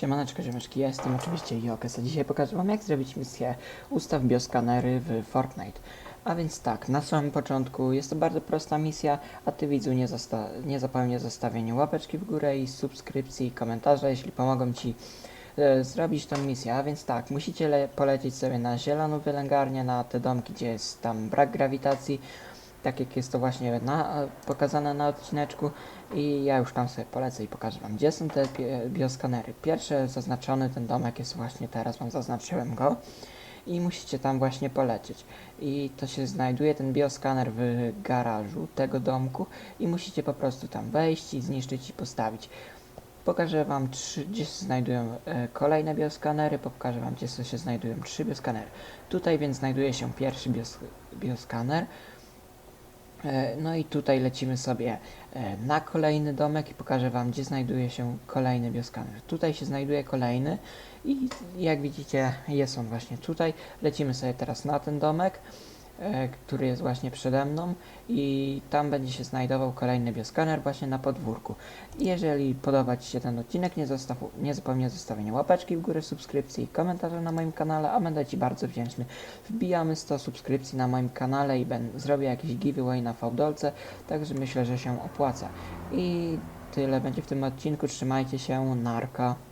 Siemaneczko ziomeczki, ja jestem oczywiście Jokes, a dzisiaj pokażę wam jak zrobić misję Ustaw bioskanery w Fortnite. A więc tak, na samym początku jest to bardzo prosta misja, a ty widzu nie, nie zapomnij o zostawieniu łapeczki w górę i subskrypcji i komentarza, jeśli pomogą ci e, zrobić tą misję. A więc tak, musicie le- polecieć sobie na zieloną wylęgarnię, na te domki, gdzie jest tam brak grawitacji, tak jak jest to właśnie na, pokazane na odcineczku i ja już tam sobie polecę i pokażę wam, gdzie są te bioskanery. Pierwszy zaznaczony ten domek jest właśnie teraz, wam zaznaczyłem go i musicie tam właśnie polecieć. I to się znajduje, ten bioskaner w garażu tego domku i musicie po prostu tam wejść i zniszczyć i postawić. Pokażę wam, trzy, gdzie się znajdują e, kolejne bioskanery, pokażę wam, gdzie się znajdują trzy bioskanery. Tutaj więc znajduje się pierwszy bios, bioskaner, No i tutaj lecimy sobie e, na kolejny domek i pokażę Wam, gdzie znajduje się kolejny bioskaner. Tutaj się znajduje kolejny i jak widzicie jest on właśnie tutaj. Lecimy sobie teraz na ten domek, e, który jest właśnie przede mną i tam będzie się znajdował kolejny bioskaner właśnie na podwórku. Jeżeli podoba Ci się ten odcinek, nie, zostaw, nie zapomnij o zostawieniu łapeczki w górę, subskrypcji i komentarza na moim kanale, a będę Ci bardzo wdzięczny. Wbijamy 100 subskrypcji na moim kanale i ben, zrobię jakiś giveaway na fałdolce, także myślę, że się opłaca. I tyle będzie w tym odcinku. Trzymajcie się, narka.